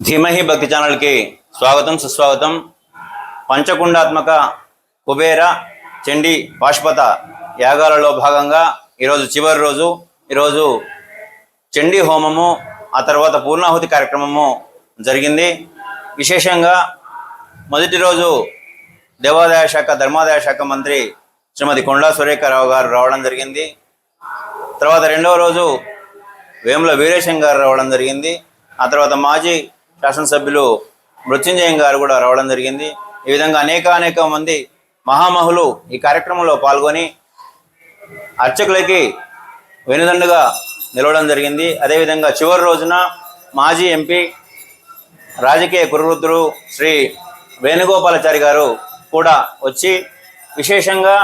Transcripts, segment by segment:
ధీమహి భక్తి ఛానల్కి స్వాగతం సుస్వాగతం. పంచకుండాత్మక కుబేర చండి పాశుపత యాగాలలో భాగంగా ఈరోజు చివరి రోజు. ఈరోజు చండీ హోమము ఆ తర్వాత పూర్ణాహుతి కార్యక్రమము జరిగింది. విశేషంగా మొదటి రోజు దేవాదాయ శాఖ ధర్మాదాయ శాఖ మంత్రి శ్రీమతి కొండా సురేఖరావు గారు రావడం జరిగింది. తర్వాత రెండవ రోజు వేముల వీరేశం గారు రావడం జరిగింది. ఆ తర్వాత మాజీ శాసనసభ్యులు మృత్యుంజయం గారు కూడా రావడం జరిగింది. ఈ విధంగా అనేక అనేక మంది మహామహులు ఈ కార్యక్రమంలో పాల్గొని అర్చకులకి వెనుదండుగా నిలవడం జరిగింది. అదేవిధంగా చివరి రోజున మాజీ ఎంపీ రాజకీయ కురువృద్ధుడు శ్రీ వేణుగోపాలాచారి గారు కూడా వచ్చి విశేషంగా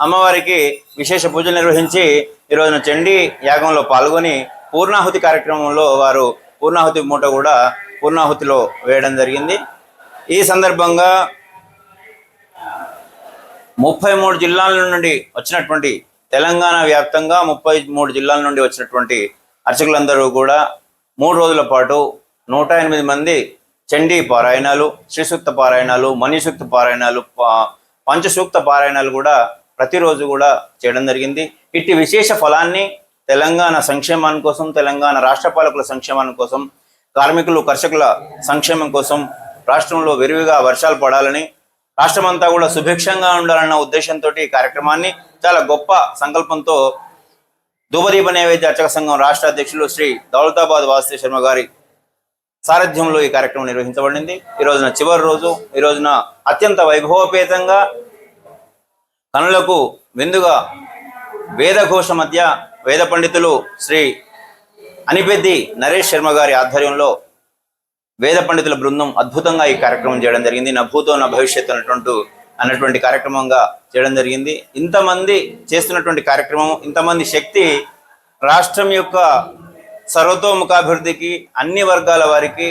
అమ్మవారికి విశేష పూజలు నిర్వహించి ఈ రోజున చండీ యాగంలో పాల్గొని పూర్ణాహుతి కార్యక్రమంలో వారు పూర్ణాహుతి మూట కూడా పూర్ణాహుతిలో వేయడం జరిగింది. ఈ సందర్భంగా ముప్పై మూడు జిల్లాల నుండి వచ్చినటువంటి తెలంగాణ వ్యాప్తంగా ముప్పై మూడు జిల్లాల నుండి వచ్చినటువంటి అర్చకులందరూ కూడా మూడు రోజుల పాటు నూట ఎనిమిది మంది చండీ పారాయణాలు శ్రీసూక్త పారాయణాలు మణిసూక్త పారాయణాలు పంచసూక్త పారాయణాలు కూడా ప్రతిరోజు కూడా చేయడం జరిగింది. ఇట్టి విశేష ఫలాన్ని తెలంగాణ సంక్షేమాని కోసం తెలంగాణ రాష్ట్ర పాలకుల సంక్షేమాని కోసం కార్మికులు కర్షకుల సంక్షేమం కోసం రాష్ట్రంలో విరివిగా వర్షాలు పడాలని రాష్ట్రమంతా కూడా సుభిక్షంగా ఉండాలన్న ఉద్దేశంతో ఈ కార్యక్రమాన్ని చాలా గొప్ప సంకల్పంతో ధూపదీప నైవేద్య అర్చక సంఘం రాష్ట్ర అధ్యక్షులు శ్రీ దౌలతాబాద్ వాసుదే శర్మ గారి సారథ్యంలో ఈ కార్యక్రమం నిర్వహించబడింది. ఈ రోజున చివరి రోజు ఈ రోజున అత్యంత వైభవపేతంగా కనులకు విందుగా వేదఘోష మధ్య వేద పండితులు శ్రీ అనిపెద్ది నరేష్ శర్మ గారి ఆధ్వర్యంలో వేద పండితుల బృందం అద్భుతంగా ఈ కార్యక్రమం చేయడం జరిగింది. నా భూతో నా భవిష్యత్తు అన్నటువంటి అన్నటువంటి కార్యక్రమంగా చేయడం జరిగింది. ఇంతమంది చేస్తున్నటువంటి కార్యక్రమం ఇంతమంది శక్తి రాష్ట్రం యొక్క సర్వతోముఖాభివృద్ధికి అన్ని వర్గాల వారికి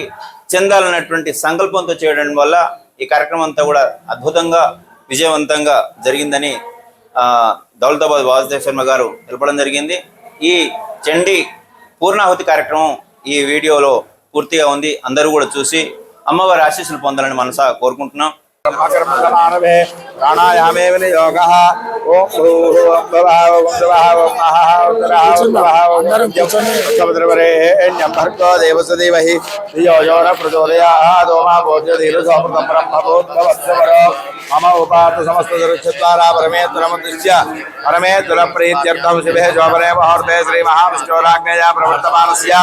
చెందాలన్నటువంటి సంకల్పంతో చేయడం వల్ల ఈ కార్యక్రమం అంతా కూడా అద్భుతంగా విజయవంతంగా జరిగిందని దౌలతాబాద్ వాసుదేవ శర్మ గారు తెలపడం జరిగింది. ఈ చండీ పూర్ణాహుతి కార్యక్రమం ఈ వీడియోలో పూర్తిగా ఉంది. అందరూ కూడా చూసి అమ్మవారి ఆశీస్సులు పొందాలని మనసా కోరుకుంటున్నాం. कर्मकर्मकमानवे प्राणायामेव योगः। ओम सूर्य भवः ओम स्वः मम उपात समस्तदृक्षद्वारा परमेत्रमदृश्य परमेत्रप्रीत्यर्थं शिवे शोभने मुहूर्ते श्रीमहाविष्णोराज्ञया प्रवर्तमानस्य।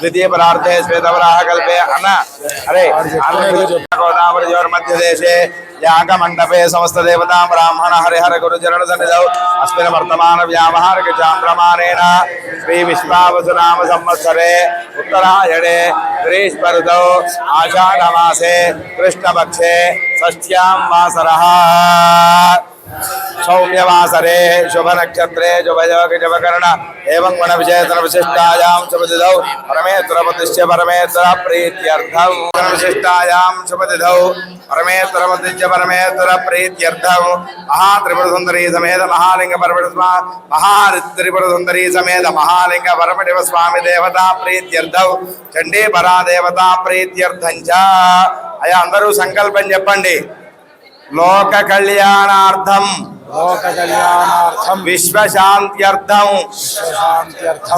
द्वितीयपरार्थे श्वेतवराहकल्पे अन अरे गोदावरयोर्मध्यदेश देशे समस्त देवता ब्राह्मण हरिहर गुरुचरणसन्निधौ अस्मिन् श्री श्रीविश्वावसुनाम संवत्सरे उत्तरायणे ग्रीष्मऋतौ आषाढमासे कृष्णपक्षे षष्ठ्यां वासरः। చరణ సన్నిధౌ అస్మిన్ వర్తమాన వ్యావహారిక చాంద్రమానేన శ్రీ విశ్వావసునామ సంవత్సరే ఉత్తరాయణే గ్రీష్మరుతౌ ఆషాఢమాసే కృష్ణపక్షే షష్ఠ్యాం వాసరః సౌమ్యవాసరే శుభ నక్షత్రే శుభయోగ శుభకరణ ఏవం గుణ విశేషణ విశిష్టాయాం శుభదిదౌ పరమేశ్వర ప్రతిష్ఠ పరమేశ్వర ప్రీత్యర్థం గుణ విశిష్టాయాం శుభదిదౌ పరమేశ్వర ప్రతిష్ఠ పరమేశ్వర ప్రీత్యర్థం మహాత్రిపుర సుందరీ సమేత మహాలింగ పరమటి మహాత్రిపుర సుందరీ సమేత మహాలింగ పరమటివ స్వామి దేవతా ప్రీత్యర్థం చండీ పరా దేవతా ప్రీత్యర్థం చ అయ్యా అందరూ సంకల్పం చెప్పండి. లోక కళ్యాణార్థం లోక కళ్యాణార్థం విశ్వశాంత్యర్థం శాంత్యర్థం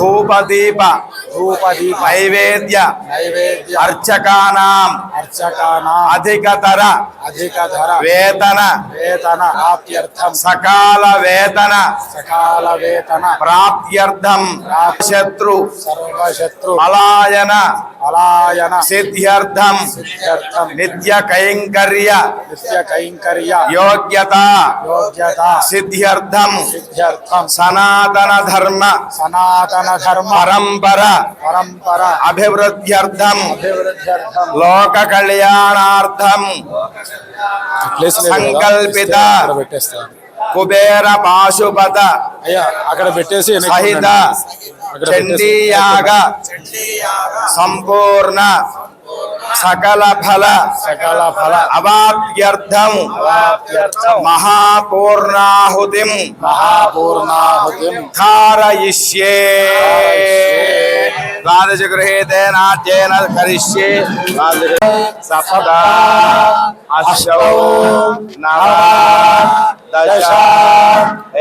ధూపదీప నైవేద్య. నైవేద్య. అర్చకానాం. అర్చకానా. అధికతర. అధిక ధర వేతన. వేతన. ప్రాప్త్యర్థం. సకాల వేతన. సకాల వేతన. ప్రాప్త్యర్థం. శత్రు. సర్వశత్రు. పలాయన. పలాయన. సిద్ధ్యర్థం. సిద్ధ్యర్థం. నిత్య కైంకర్య. నిత్య కైంకర్య. యోగ్యత. యోగ్యత. సిద్ధ్యర్థం. సిద్ధ్యర్థం. సనాతన ధర్మ. సనాతన ధర్మ. పరంపర. పరంపర అభివృద్ధ్యర్థం లోక కళ్యాణార్థం సంకల్పిత కుబేర పాశుపత అక్కడ పెట్టేసి సహిత చండీయాగ సంపూర్ణ సకల ఫల సకల ఫల అవాప్యర్థం మహాపూర్ణాహుతిం మహాపూర్ణాహుతిం ధారయిష్యే ద్వాదశ గృహీతే నాట్యేన కరిష్యే ద్వాదశ సప్త అష్టౌ నవ దశ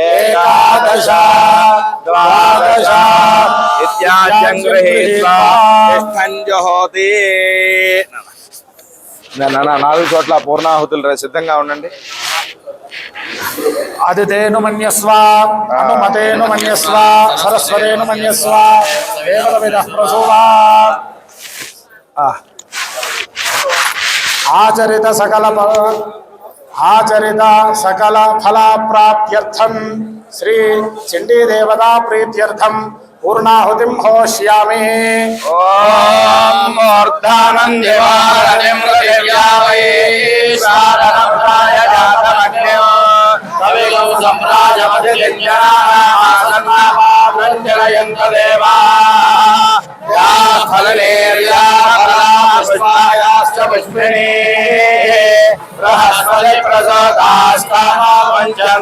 ఏకాదశ ద్వాదశ ఇత్యాద్యం గృహీత్వా తిష్టం నాలుగు చోట్ల పూర్ణాహుతులు ర- సిద్ధంగా ఉండండి आदितेनु मन्यस्व, अनुमतेनु मन्यस्व, सरस्वतेनु मन्यस्व, देवलविदः प्रसुवा आचरित सकल आचरित सकल फलाप्राप्त्यर्थं श्री चिंडी देवता प्रीत्यर्थम पूर्णाहुति होश्यामे ओम హోష్యామి ఓం మూర్ధానం దివారణం పృథివ్యావై దేవా యా ఫలనేర్యా ఫలాపుష్పాయాశ్చ పుష్పిణీ బృహస్పతి పంచం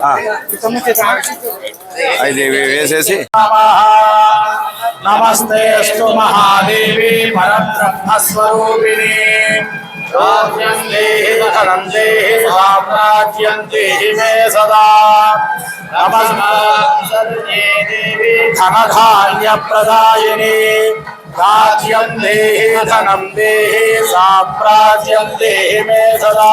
సప్తహోత్ర అది వేసేసి. నమస్తే అస్తు మహాదేవి పరబ్రహ్మస్వరూపిణి. రాజ్యం దేహి ధనం దేహి సామ్రాజ్యం దేహి మే సదా.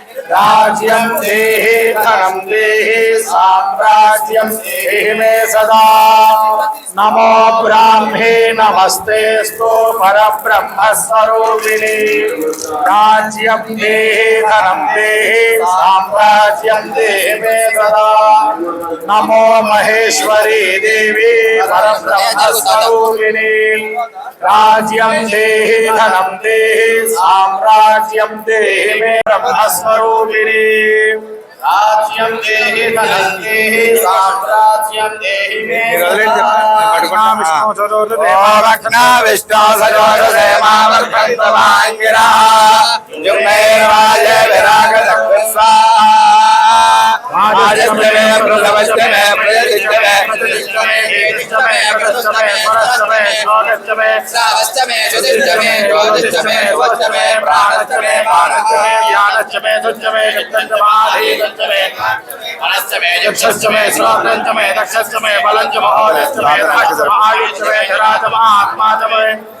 राज्यम देहे धनम देहे साम्राज्यम देहे मे सदा। नमो ब्राह्मे नमस्ते स्तो पर ब्रह्म सरोविने राज्यम देहे धनम देहे साम्राज्यम देहे मे सदा। నమా సరస్వతీ దేవి పరబ్రహ్మస్వరూపిణి. రాజ్యం దేహి ధనం దేహి సామ్రాజ్యం దేహి మే సదా నమో బ్రాహ్మే నమస్తేస్తు పరబ్రహ్మస్వరూపిణి రాజ్యం దేహి ధనం దేహి సామ్రాజ్యం దేహి మే अष्टमे प्रयतिष्टमे प्रतिष्ठमे एकष्टमे प्रदष्टमे परष्टमे षोडष्टमे श्रावष्टमे चतुष्टमे ज्योतिष्टमे वष्टमे प्राणष्टमे मानष्टमे ज्ञानष्टमे दुष्टमे सप्तष्टमाधीष्टमे अनष्टमे यक्षष्टमे श्रोत्रञ्चमे दक्षष्टमे बलञ्च महोदष्टमे दक्षमहायुष्टमे धराजमात्माजमे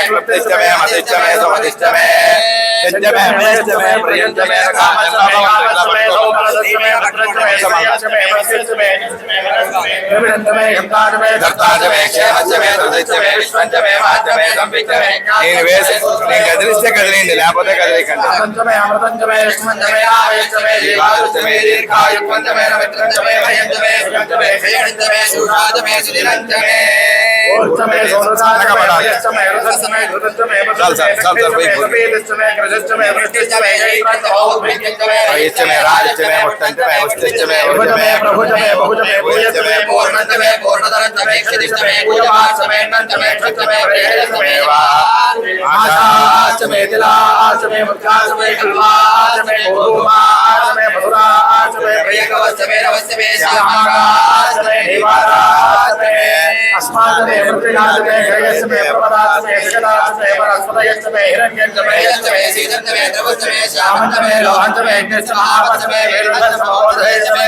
Este mes, este mes, este mes, este mes, este mes, este mes, este mes, este mes, este mes, este mes, este mes, este mes, వివిధంతమే గంధాతమే దత్తాజమే క్షేమజమే ధృతిష్టమే విశ్వంజమే మాధ్యమే సంవిత్తమే నేను వేసి నేను కదిలిస్తే కదిలింది లేకపోతే కదిలికండి అమృతంచమే అమృతంచమే విష్ణుమంచమే ఆవేశమే జీవాదృష్టమే దీర్ఘాయుక్వంజమే పవిత్రంతమే భయంతమే సుగంధమే క్షయణితమే సుషాదమే సుదినంతమే ఓర్చమే సోదసాతమే पूर्णत्वे पूर्णत्वे, पूर्णतरत्वे क्षितिष्टमे कुजवासमे नन्दमे क्षितमे वृहदसमे वा आशासमे तिलासमे मुक्तासमे कल्वासमे भूमासमे मधुरासमे प्रियकवसमे रवसमे श्यामाकासमे निवारासमे अस्मादमे मृत्युनादमे ग्रहसमे प्रपदासमे जगदासमे परस्पदयसमे हिरण्यन्तमे यस्तमे सीदन्तमे द्रवस्तमे श्यामन्तमे लोहन्तमे कृष्णापसमे वेरुणसमे ओधयसमे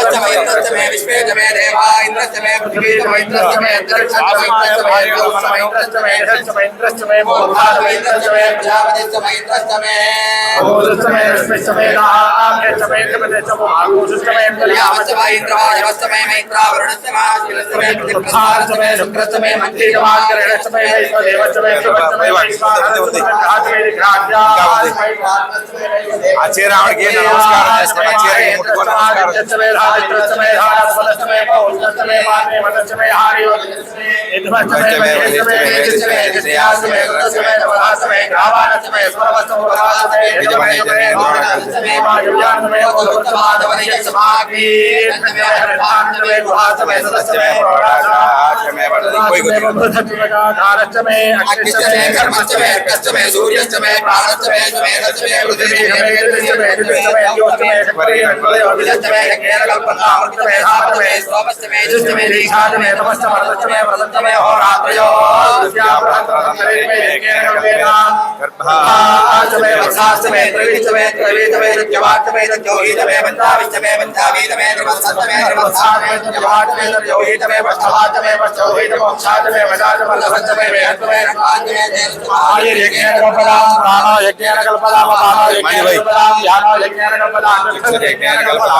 इंद्रस्तमे विश्वे जमे देवा इंद्रस्तमे पृथ्वी तम इंद्रस्तमे अंतरिक्षस्तमे इंद्रस्तमे इंद्रस्तमे इंद्रस्तमे इंद्रस्तमे मोधातम इंद्रस्तमे प्रजापतिस्तमे इंद्रस्तमे ओदस्तमे रश्मिस्तमे नामस्तमे इंद्रपदेस्तमे आगोषस्तमे इंद्रयामस्तमे इंद्रवायवस्तमे मैत्रा वरुणस्तमे आशिलस्तमे प्रतिभास्तमे शुक्रस्तमे मंत्रीजमाग्रणस्तमे देवस्तमे शुभस्तमे वैश्वानस्तमे आचेरावणगे नमस्कार नमस्कार मुकुट नमस्कार प्रस्तमे धारा सदस्यमे पौष्णस्तमे मात्मे मदस्यमे हारियोगस्तमे इद्वस्तमे वैस्तमे वेदिस्तमे दिस्यास्तमे सदस्यमे नवधास्तमे ग्रावानस्तमे स्वरवस्तमे भगास्तमे यजमे यजमे भवनस्तमे वायुयानस्तमे उत्तमादवनि यक्षमाग्नि नमे हरभानस्तमे गुहास्तमे सदस्यमे प्रवरास्तमे वर्धस्तमे धारस्तमे अक्षस्तमे कर्मस्तमे कस्तमे सूर्यस्तमे प्राणस्तमे समे समे पृथ्वी समे समे समे योस्तमे समे समे योस्तमे केरलपत अमृतमे धातमे सोमस्तमे जुष्टमे दीक्षातमे तपस्तमर्तस्तमे व्रतस्तमे होरात्रयो गर्भास्तमे वत्सास्तमे त्रिविचमे त्रिवेदमे नृत्यवाक्यमे नृत्योहितमे बन्धाविष्टमे बन्धावीतमे नृपस्तमे नृपस्थातमे नृत्यवाक्यमे नृत्योहितमे पष्ठवाक्यमे पष्ठोहितमोक्षातमे वजातमल्लभस्तमे वेहत्तमे नृपाद्यमे आयुर्यज्ञेन कल्पदां प्राणो यज्ञेन कल्पदां पानो यज्ञेन कल्पदां ध्यानो यज्ञेन कल्पदां यज्ञेन कल्पदां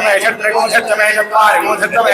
सत्यमे षट्रिगुं सत्यमे चत्वारिगुं सत्यमे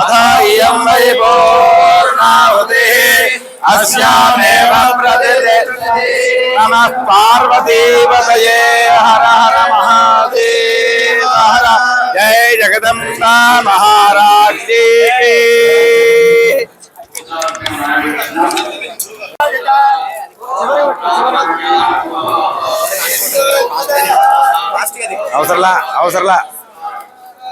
అథ ఇయం వై పూర్ణాహుతి అస్యామేవ ప్రతిష్ఠితే నమః పార్వతీపతయే హర హర మహాదేవ హర జై జగదంబా మహారాజ్ఞీ అవసరంలా అవసరంలా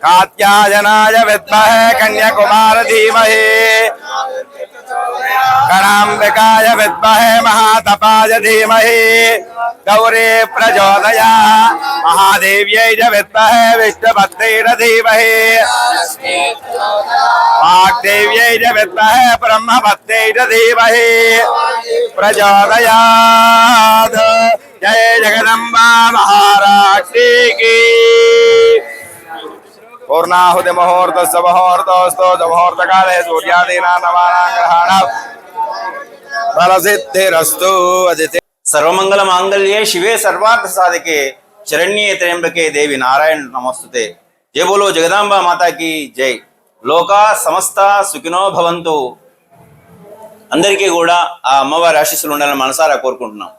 कात्यायनाय विद्महे कन्याकुमार धीमहि। गणाम्बिकाय विद्महे महातपाय धीमहि। गौरे प्रचोदया, महादेव्यै च विद्महे विष्णुभक्तैर धीमहि। वाग्देव्यै च विद्महे ब्रह्मभक्तैर धीमहि। प्रचोदयात्। जय जगदम्बा महाराष्ट्री की। పూర్ణాహుతి ముహూర్తస్ ముహూర్తస్తో ముహూర్తకాలే సూర్యాదీనా నవానాగ్రహాణ ఫలసిద్ధిరస్తు అదితి సర్వమంగళ మాంగళ్యే శివే సర్వార్థ సాధకే శరణ్యే త్రయంబకే దేవి నారాయణ నమస్తుతే జయ బోలో జగదాంబ మాతాకి జై లోకా సమస్త సుఖినో భవంతు అందరికీ కూడా ఆ అమ్మవారి ఆశీస్సులు ఉండాలని మనసారా కోరుకుంటున్నాం.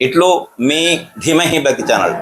ఇట్లు మీ ధీమహి భక్తి ఛానల్.